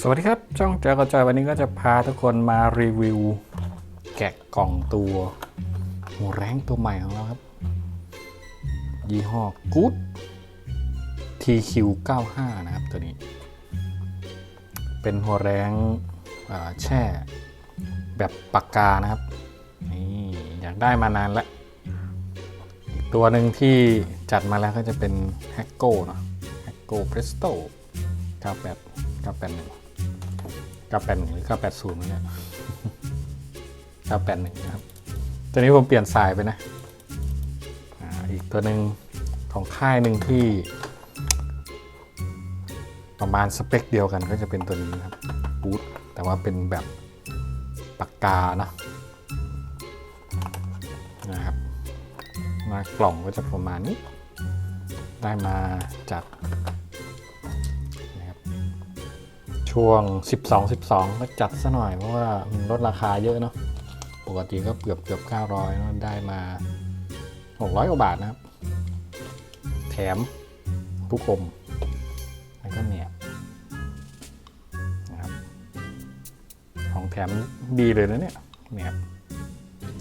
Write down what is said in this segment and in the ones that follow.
สวัสดีครับ ช่องเจอกระจอยวันนี้ก็จะพาทุกคนมารีวิว แกะกล่องตัวหัวแรงตัวใหม่ของเราครับ ยี่ห้อ Good TQ95 นะครับตัวนี้ เป็นหัวแรงแช่แบบปากกานะครับนี่อยากได้มานานแล้ว อีกตัวหนึ่งที่จัดมาแล้วก็จะเป็น h a c k o เนอะ h a c k o Presto 98 981 981 หรือ 980เนี่ย981 นะครับตัวนี้ผมเปลี่ยนสายไปนะอ่าอีกตัวหนึ่งของค่ายหนึ่งที่ ประมาณสเปคเดียวกันก็จะเป็นตัวนี้นะครับบูทแต่ว่าเป็นแบบปากกานะนะครับมากล่องก็จะประมาณนี้ ได้มาจาก ช่วง 12 12 ก็จัดซะหน่อยเพราะว่ามันลดราคาเยอะเนาะปกติก็เกือบเกือบ900เนอะได้มา 600กว่าบาทนะครับ แถมทุกคมแล้วก็แหนบนะครับ ของแถมดีเลยนะเนี่ยแหนบ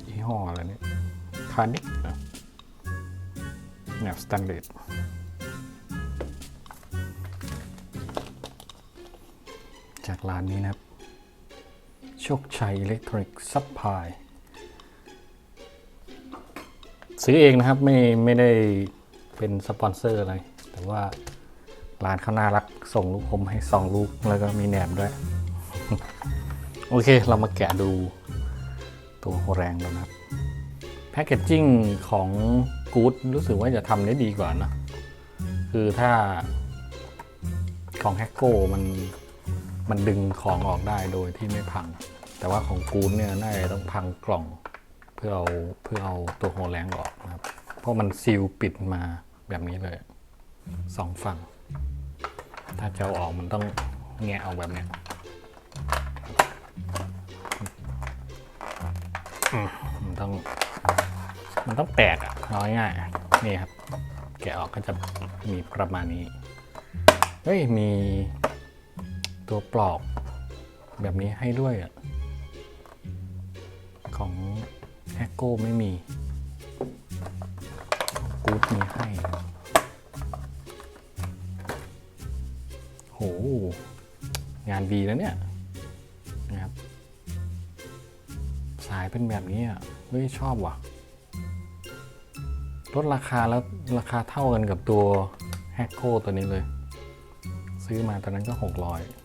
ยี่ห้ออะไรเนี่ยคานิกนะแนวสแตนเลส จากร้านนี้นะครับ โชคชัยอิเล็กทรอนิกส์ซัพพลายซื้อเองนะครับไม่ไม่ได้เป็นสปอนเซอร์อะไร แต่ว่าร้านเขาน่ารักส่งลูกผมให้สองลูกแล้วก็มีแหนมด้วย โอเคเรามาแกะดูตัวโฮแรงแล้วนะครับแพคเกจจิ้งของกู๊ดรู้สึกว่าจะทำได้ดีกว่านะ คือถ้าของแฮกโกมัน มันดึงของออกได้โดยที่ไม่พัง แต่ว่าของกู๊ดเนี่ยน่าจะต้องพังกล่องเพื่อเอาเพื่อเอาตัวโฮแรงออกนะครับ เพราะมันซีลปิดมาแบบนี้เลยสองฝั่ง ถ้าจะเอาออกมันต้องแงะเอาแบบเนี้ยมันต้องมันต้องแตกอะน้อยง่ายนี่ครับ แกะออกก็จะมีประมาณนี้ เฮ้ย มี ตัวปลอกแบบนี้ให้ด้วยอะของแฮกโก้ไม่มีกูดมีให้โหงานดีแล้วเนี่ยนะครับสายเป็นแบบนี้อะเฮ้ยชอบว่ะลดราคาแล้วราคาเท่ากันกับตัวแฮกโคตัวนี้เลย ซื้อมาตอนนั้นก็ 600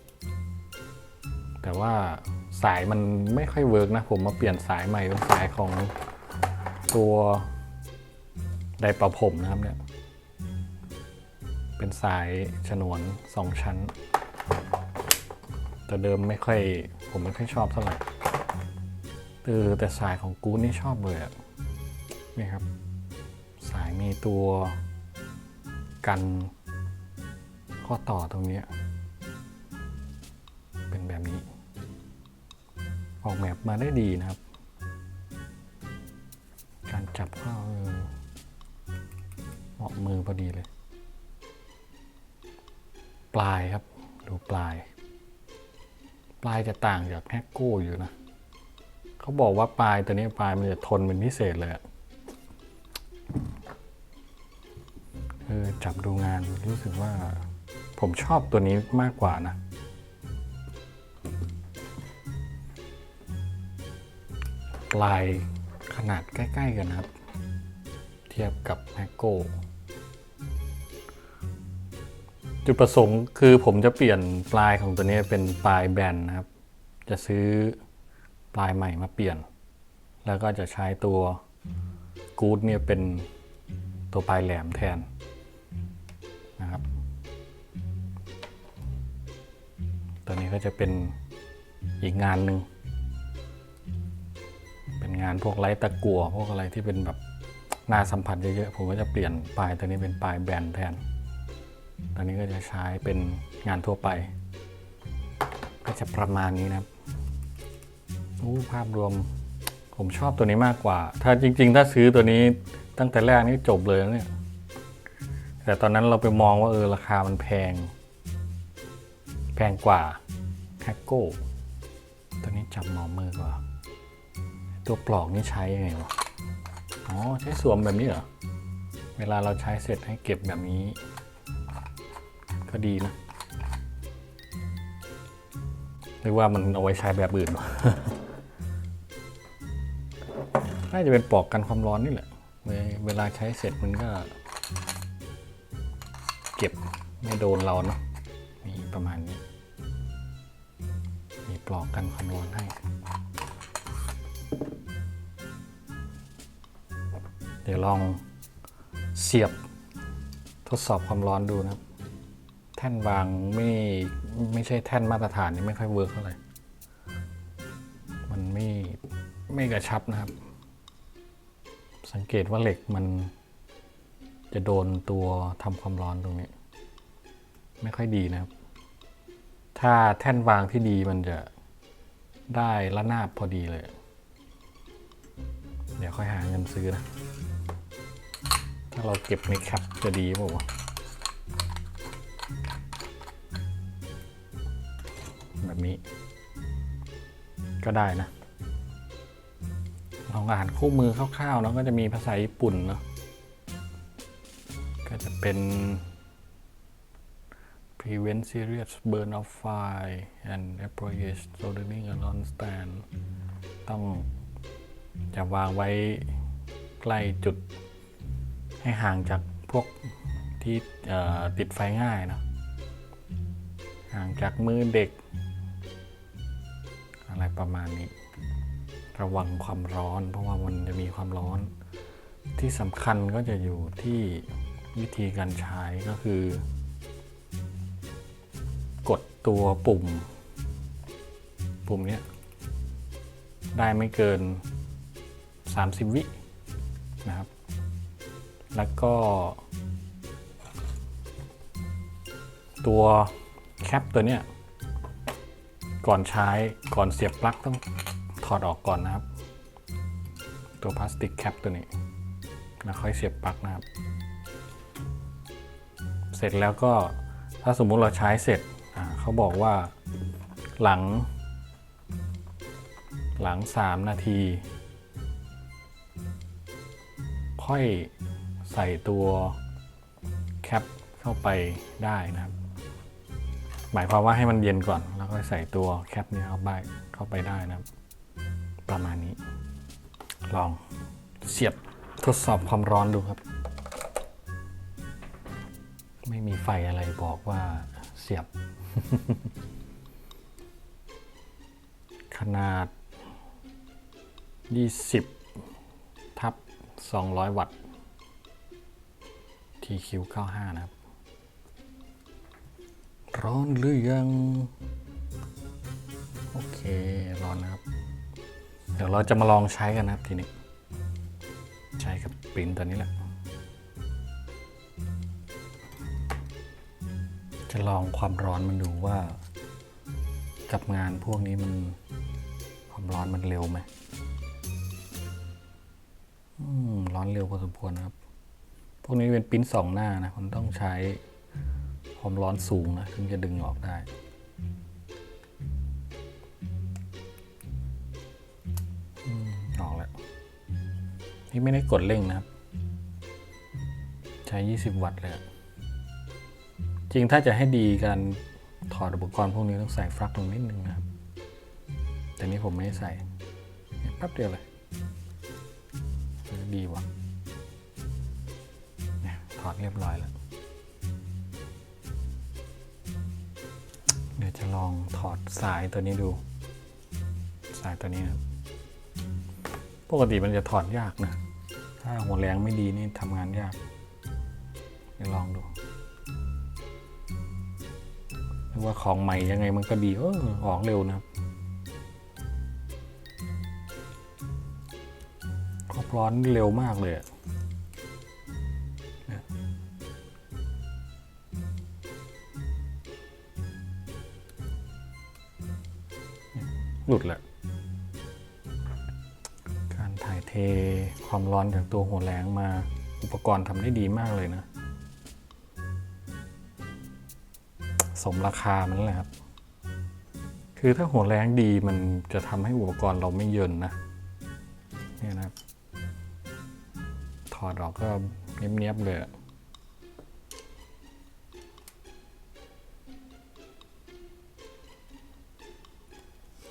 แต่ว่าสายมันไม่ค่อยเวิร์กนะ ผมมาเปลี่ยนสายใหม่เป็นสายของตัวไดร์เป่าผมนะครับเนี่ย เป็นสายฉนวน2ชั้น แต่เดิมไม่ค่อยผมไม่ค่อยชอบเท่าไหร่เออแต่สายของกูนี่ชอบเลยอะนี่ครับ สายมีตัวกันข้อต่อตรงนี้ เป็นแบบนี้ ออกแบบมาได้ดีนะครับ การจับก็เออเหมาะมือพอดีเลย ปลายครับ ดูปลาย ปลายจะต่างจากแฮกโก้อยู่นะ เขาบอกว่าปลายตัวนี้ปลายมันจะทนเป็นพิเศษเลยอะเออจับดูงานรู้สึกว่าผมชอบตัวนี้มากกว่านะ ลายขนาดใกล้ ๆ กันครับ เทียบกับแมกโกจุดประสงค์คือผมจะเปลี่ยนปลายของตัวนี้เป็นปลายแบนนะครับ จะซื้อปลายใหม่มาเปลี่ยน แล้วก็จะใช้ตัวกูดเนี่ยเป็นตัวปลายแหลมแทนนะครับ ตัวนี้ก็จะเป็นอีกงานหนึ่ง เป็นงานพวกไร้ตะกัวพวกอะไรที่เป็นแบบหน้าสัมผัสเยอะๆผมก็จะเปลี่ยนปลายตัวนี้เป็นปลายแบนแทนตัวนี้ก็จะใช้เป็นงานทั่วไป ก็จะประมาณนี้นะครับอู้ภาพรวม ผมชอบตัวนี้มากกว่า ถ้าจริง ๆ ถ้าซื้อตัวนี้ตั้งแต่แรกนี่จบเลยเนี่ย แต่ตอนนั้นเราไปมองว่าเออราคามันแพง แพงกว่าแฮกโก้ตัวนี้จับหมอมือกว่า ตัวปลอกนี่ใช้ยังไงวะ อ๋อ ใช้สวมแบบนี้เหรอ เวลาเราใช้เสร็จให้เก็บแบบนี้ ก็ดีนะหรือว่ามันเอาไว้ใช้แบบอื่นวะน่าจะเป็นปลอกกันความร้อนนี่แหละ เวเวลาใช้เสร็จมันก็ เก็บไม่โดนเราเนาะมีประมาณนี้ มีปลอกกันความร้อนให้ เดี๋ยวลองเสียบทดสอบความร้อนดูนะครับ แท่นวางไม่ไม่ใช่แท่นมาตรฐานนี่ไม่ค่อยเวิร์กเท่าไหร่ มันไม่ไม่กระชับนะครับ สังเกตว่าเหล็กมันจะโดนตัวทำความร้อนตรงนี้ ไม่ค่อยดีนะครับ ถ้าแท่นวางที่ดีมันจะได้ระนาบพอดีเลย เดี๋ยวค่อยหาเงินซื้อนะ ถ้าเราเก็บในแคปจะดีป่าวะแบบนี้ ก็ได้นะลองอ่านคู่มือคร่าวๆเนาะก็จะมีภาษาญี่ปุ่นเนาะก็จะเป็น prevent serious burn of fire and approach soldering along stand ต้องจะวางไว้ใกล้จุด ให้ห่างจากพวกที่ติดไฟง่ายนะห่างจากมือเด็ก อะไรประมาณนี้ ระวังความร้อน เพราะว่ามันจะมีความร้อน ที่สำคัญก็จะอยู่ที่วิธีการใช้ก็คือ กดตัวปุ่ม ปุ่มนี้ได้ไม่เกิน 30 วินะครับ แล้วก็ ตัวแคปตัวเนี้ยก่อนใช้ก่อนเสียบปลั๊กต้องถอดออกก่อนนะครับ ตัวพลาสติกแคปตัวนี้แล้วค่อยเสียบปลั๊กนะครับ เสร็จแล้วก็ถ้าสมมุติเราใช้เสร็จเขาบอกว่าหลัง หลัง 3 นาที ค่อย ใส่ตัวแคปเข้าไปได้นะครับ หมายความว่าให้มันเย็นก่อน แล้วก็ใส่ตัวแคปนี้เข้าไปเข้าไปได้นะครับ ประมาณนี้ ลองเสียบทดสอบความร้อนดูครับ ไม่มีไฟอะไรบอกว่าเสียบ ขนาด 20 ทับ 200 วัตต์ TQ95 นะครับ ร้อนหรือยัง โอเค ร้อนนะครับ เดี๋ยวเราจะมาลองใช้กันนะครับทีนี้ ใช้กับปรินตัวนี้แหละ จะลองความร้อนมันดูว่า กับงานพวกนี้มันความร้อนมันเร็วไหมอืมร้อนเร็วพอสมควรนะครับ พวกนี้เป็นปิ้นสองหน้านะมันต้องใช้ความร้อนสูงนะถึงจะดึงออกได้ออกแล้ว นี่ไม่ได้กดเร่งนะครับ ใช้ 20 วัตต์เลย จริงถ้าจะให้ดีการถอดอุปกรณ์พวกนี้ต้องใส่ฟลักตรงนิดนึงนะครับ แต่นี้ผมไม่ได้ใส่แป๊บเดียวเลย ดีว่ะ เนี่ยถอดเรียบร้อยแล้ว เดี๋ยวจะลองถอดสายตัวนี้ดู สายตัวนี้ครับปกติมันจะถอดยากนะ ถ้าหัวแรงไม่ดีนี่ทำงานยาก เดี๋ยวลองดูรว่าของใหม่ยังไงมันก็ดีเออออกเร็วนะครับความร้อนเร็วมากเลยอะเนี่ย หลุดแหละการถ่ายเทความร้อนจากตัวหัวแรงมาอุปกรณ์ทำได้ดีมากเลยนะ สมราคามันแหละครับ คือถ้าหัวแรงดีมันจะทำให้อุปกรณ์เราไม่เยินนะเนี่ยนะครับ ถอดออกก็เนียบๆเลยอะ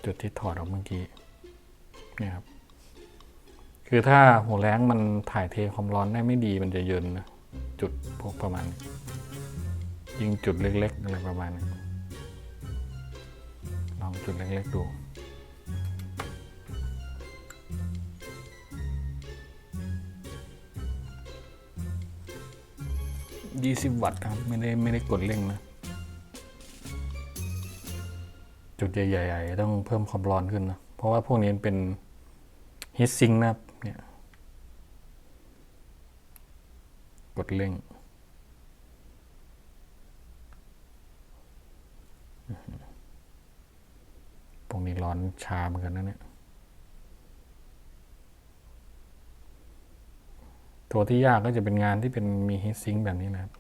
จุดที่ถอดออกเมื่อกี้นี่ครับ คือถ้าหัวแรงมันถ่ายเทความร้อนได้ไม่ดีมันจะเยินนะ จุดพวกประมาณ ยิงจุดเล็กๆอะไรประมาณนี้ลองจุดเล็กๆดูยี่สิบวัตต์ครับ ไม่ได้ไม่ได้กดเร่งนะ จุดใหญ่ๆต้องเพิ่มความร้อนขึ้นนะเพราะว่าพวกนี้เป็นฮีทซิงนะครับเนี่ยกดเร่งพวกนี้ร้อนชาเหมือนกันนะเนี่ยตัวที่ยากก็จะเป็นงานที่เป็นมีฮีทซิงแบบนี้นะครับ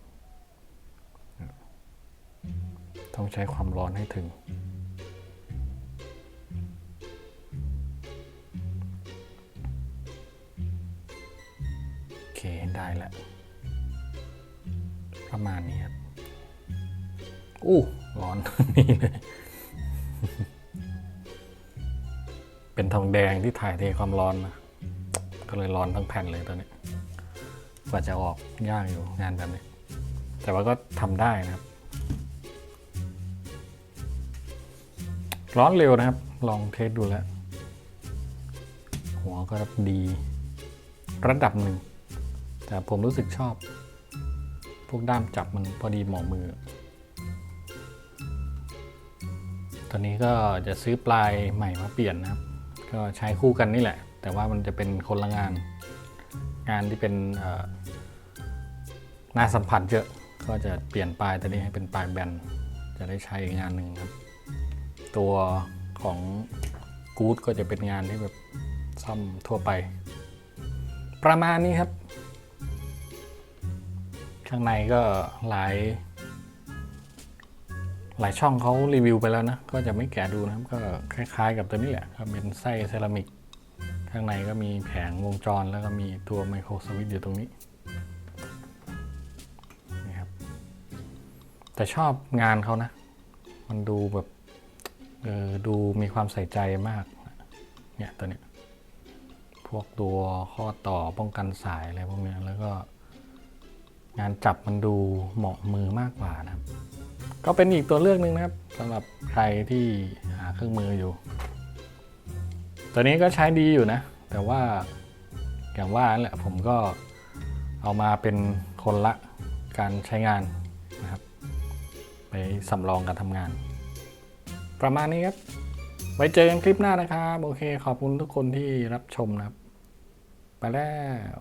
ต้องใช้ความร้อนให้ถึง ได้แล้วประมาณนี้ครับอู้ร้อนนี่เลยเป็นทองแดงที่ถ่ายเทความร้อนนะก็เลยร้อนทั้งแผ่นเลยตอนนี้กว่าจะออกยากอยู่งานแบบนี้ แต่ว่าก็ทำได้นะครับ ร้อนเร็วนะครับ ลองเทสดูแล้ว หัวก็ดีระดับหนึ่ง แต่ผมรู้สึกชอบ พวกด้ามจับมันพอดีเหมาะมือ ตอนนี้ก็จะซื้อปลายใหม่มาเปลี่ยนนะครับ ก็ใช้คู่กันนี่แหละ แต่ว่ามันจะเป็นคนละงาน งานที่เป็นหน้าสัมผัสเยอะก็จะเปลี่ยนปลายตัวนี้ให้เป็นปลายแบนจะได้ใช้งานหนึ่งครับ ตัวของกู๊ดก็จะเป็นงานที่แบบซ่อมทั่วไป ประมาณนี้ครับ ข้างในก็หลาย หลายช่องเขารีวิวไปแล้วนะ ก็จะไม่แกะดูนะครับ ก็คล้ายๆกับตัวนี้แหละก็เป็นไส้เซรามิก ข้างในก็มีแผงวงจรแล้วก็มีตัวไมโครสวิตอยู่ตรงนี้นี่ครับแต่ชอบงานเขานะ มันดูแบบเออดูมีความใส่ใจมาก เนี่ยตัวเนี้ยพวกตัวข้อต่อป้องกันสายอะไรพวกนี้แล้วก็ งานจับมันดูเหมาะมือมากกว่านะครับ ก็เป็นอีกตัวเลือกหนึ่งนะครับสำหรับใครที่หาเครื่องมืออยู่ ตัวนี้ก็ใช้ดีอยู่นะ แต่ว่าอย่างว่านั่นแหละผมก็เอามาเป็นคนละการใช้งานนะครับ ไปสำรองการทำงาน ประมาณนี้ครับไว้เจอกันคลิปหน้านะครับ โอเค ขอบคุณทุกคนที่รับชมนะครับ ไปแล้ว